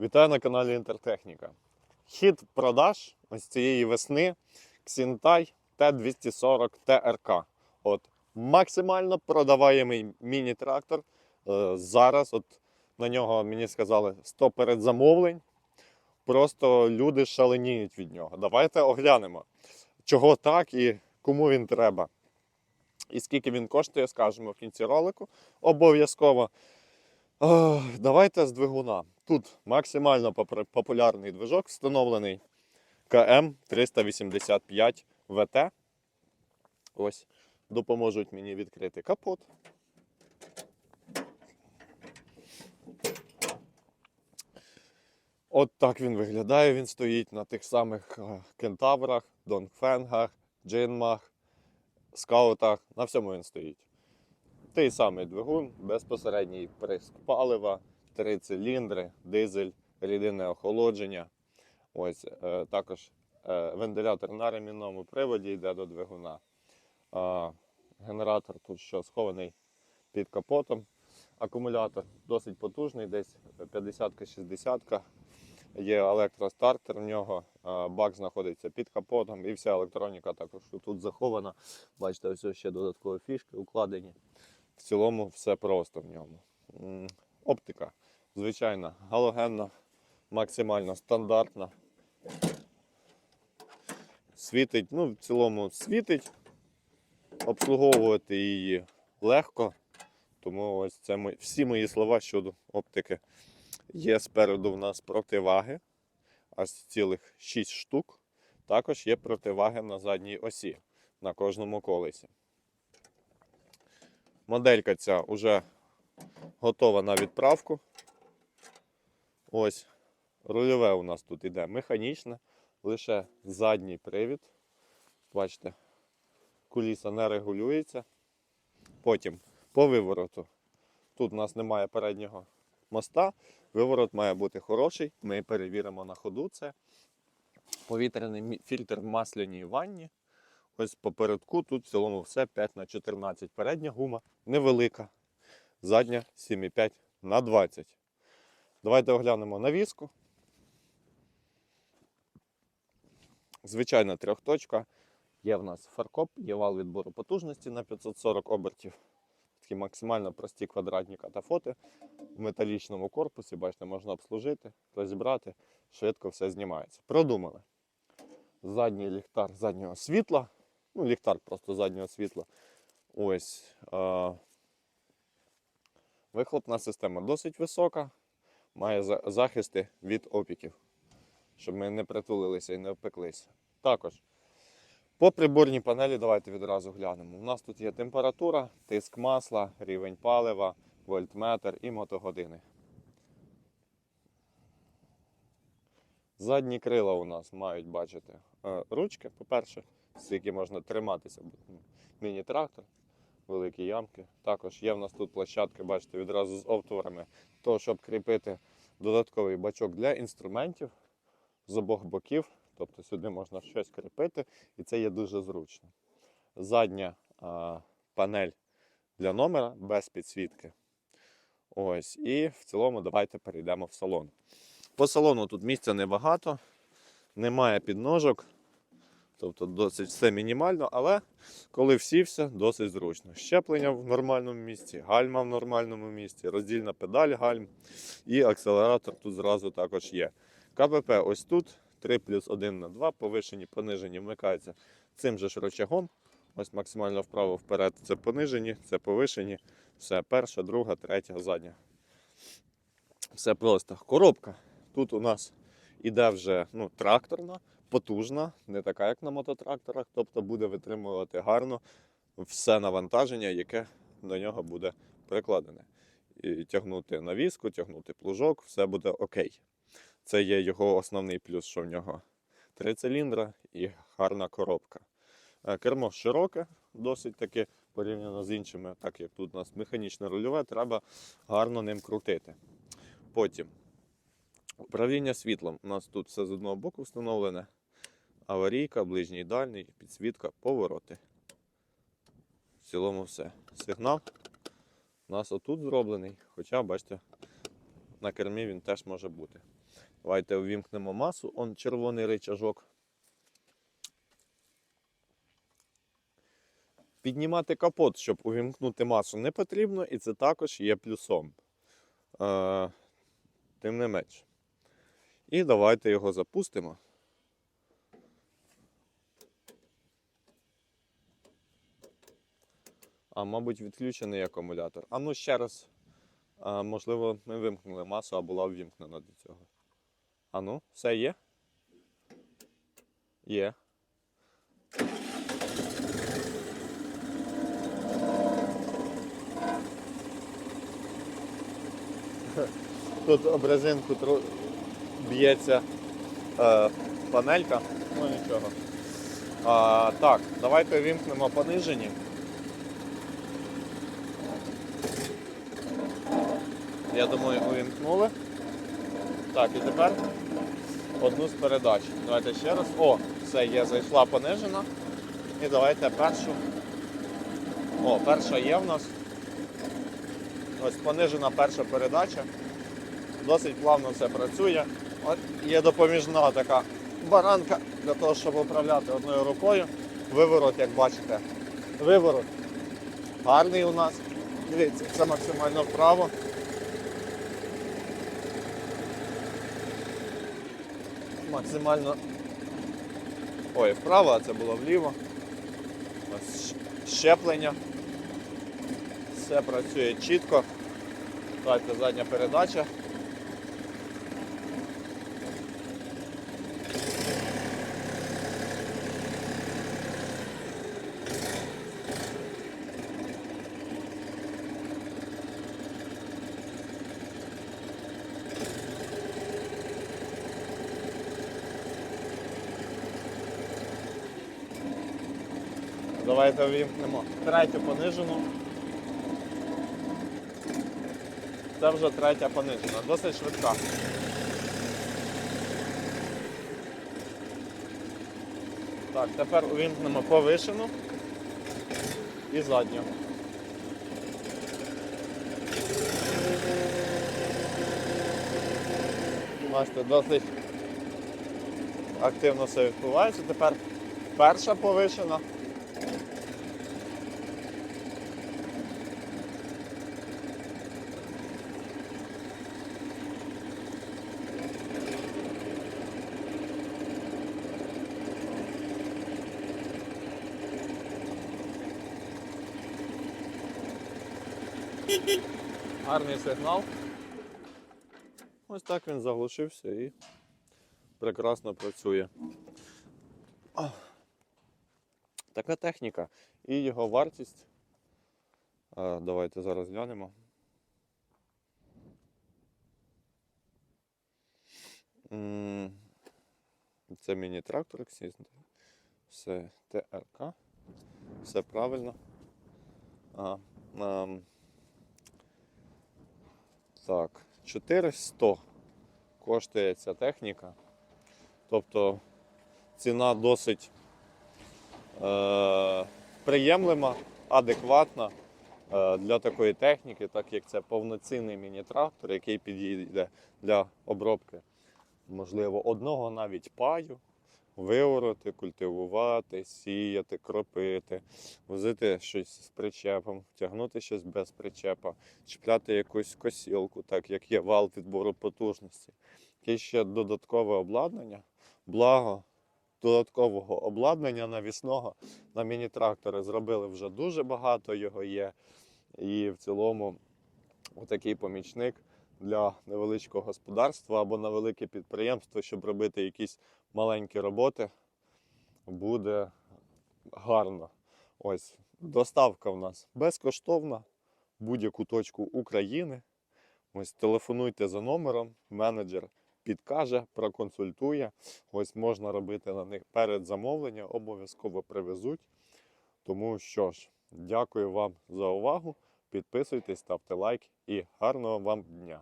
Вітаю на каналі Інтертехніка. Хід продаж ось цієї весни Xintai T240 TRK. От максимально продаваємий міні-трактор. Е, Зараз от на нього мені сказали 100 передзамовлень. Просто люди шаленіють від нього. Давайте оглянемо, чого так і кому він треба. І скільки він коштує, скажемо в кінці ролику. Обов'язково. Давайте з двигуна. Тут максимально популярний движок встановлений КМ 385 ВТ. Ось допоможуть мені відкрити капот. От так він виглядає. Він стоїть на тих самих е, кентаврах, донгфенгах, джинмах, скаутах. На всьому він стоїть. Той самий двигун, безпосередній приск палива, три циліндри, дизель, рідинне охолодження. Ось е, також е, вентилятор на ремінному приводі йде до двигуна. А, генератор тут що схований під капотом. Акумулятор досить потужний, десь 50-60. Є електростартер в нього, бак знаходиться під капотом і вся електроніка також тут захована. Бачите, ось ще додаткові фішки укладені. В цілому все просто в ньому. Оптика, звичайна, галогенна, максимально стандартна. Світить, ну, в цілому світить. Обслуговувати її легко. Тому ось це мої, всі мої слова щодо оптики. Є спереду в нас противаги, аж цілих 6 штук. Також є противаги на задній осі на кожному колесі. Моделька ця вже готова на відправку. Ось рульове у нас тут іде механічне, лише задній привід. Бачите, куліса не регулюється. Потім по вивороту. Тут у нас немає переднього моста. Виворот має бути хороший. Ми перевіримо на ходу це. Повітряний фільтр в масляній ванні. Ось попередку тут в цілому все 5 на 14. Передня гума невелика. Задня 7,5 на 20. Давайте оглянемо навіску. Звичайна трьохточка. Є в нас фаркоп, є вал відбору потужності на 540 обертів. Такі максимально прості квадратні катафоти в металічному корпусі. Бачите, можна обслужити, розібрати, швидко все знімається. Продумали. Задній ліхтар заднього світла. Ну, ліхтар просто заднього світла. Ось. Е- вихлопна система досить висока, має за- захисти від опіків, щоб ми не притулилися і не опеклися. Також по приборній панелі давайте відразу глянемо. У нас тут є температура, тиск масла, рівень палива, вольтметр і мотогодини. Задні крила у нас мають бачити е, ручки, по-перше, які можна триматися. ну, Міні-трактор, великі ямки. Також є в нас тут площадки, бачите, відразу з отворами, того, щоб кріпити додатковий бачок для інструментів з обох боків. Тобто сюди можна щось кріпити, і це є дуже зручно. Задня а, панель для номера без підсвітки. Ось, і в цілому давайте перейдемо в салон. По салону тут місця небагато, немає підножок, тобто досить все мінімально, але коли всівся, досить зручно. Щеплення в нормальному місці, гальма в нормальному місці, роздільна педаль гальм і акселератор тут зразу також є. КПП ось тут 3 плюс 1 на 2, повишені, понижені вмикаються цим же ж рычагом. Ось максимально вправо вперед це понижені, це повишені. Все, перша, друга, третя, задня. Все просто. Коробка. Тут у нас іде вже ну, тракторна, потужна, не така, як на мототракторах, тобто буде витримувати гарно все навантаження, яке до нього буде прикладене. І тягнути навіску, тягнути плужок, все буде окей. Це є його основний плюс, що в нього три циліндра і гарна коробка. Е, Кермо широке, досить таки порівняно з іншими, так як тут у нас механічне рульове, треба гарно ним крутити. Потім управління світлом. У нас тут все з одного боку встановлене. Аварійка, ближній дальній, підсвітка, повороти. В цілому все. Сигнал у нас отут зроблений, хоча, бачите, на кермі він теж може бути. Давайте увімкнемо масу, он червоний рычажок. Піднімати капот, щоб увімкнути масу, не потрібно, і це також є плюсом. Е, тим не менш. І давайте його запустимо. А, мабуть, відключений акумулятор. А ну ще раз. А, можливо, ми вимкнули масу, а була ввімкнена до цього. А ну, все є? Є. Тут об резинку тру- б'ється е, панелька. Ну нічого. А, так, давайте вімкнемо понижені. Я думаю, увімкнули. Так, і тепер одну з передач. Давайте ще раз. О, все є, зайшла понижена. І давайте першу. О, перша є в нас. Ось понижена перша передача. Досить плавно все працює. От є допоміжна така баранка для того, щоб управляти одною рукою. Виворот, як бачите, виворот гарний у нас. Дивіться, це максимально вправо. Максимально. Ой, вправо, а це було вліво. Ось щеплення. Все працює чітко. Давайте задня передача. Давайте вимкнемо третю понижену. Це вже третя понижена, досить швидка. Так, тепер увімкнемо повишену і задню. Бачите, досить активно все відбувається. Тепер перша повишена. Гарний сигнал. Ось так він заглушився і прекрасно працює. Така техніка. І його вартість. Давайте зараз глянемо. Це міні-трактор Exist. Все ТРК. Все правильно. А, ам, так, 400 коштує ця техніка. Тобто ціна досить приємлива, адекватна е, для такої техніки, так як це повноцінний міні-трактор, який підійде для обробки, можливо, одного навіть паю, виороти, культивувати, сіяти, кропити, возити щось з причепом, тягнути щось без причепа, чіпляти якусь косілку, так як є вал відбору потужності. Є ще додаткове обладнання, благо додаткового обладнання навісного на міні-трактори зробили вже дуже багато його є. І в цілому отакий помічник для невеличкого господарства або на велике підприємство, щоб робити якісь маленькі роботи, буде гарно. Ось доставка в нас безкоштовна, будь-яку точку України. Ось телефонуйте за номером, менеджер підкаже, проконсультує. Ось можна робити на них перед замовленням, обов'язково привезуть. Тому що ж, дякую вам за увагу. Підписуйтесь, ставте лайк і гарного вам дня!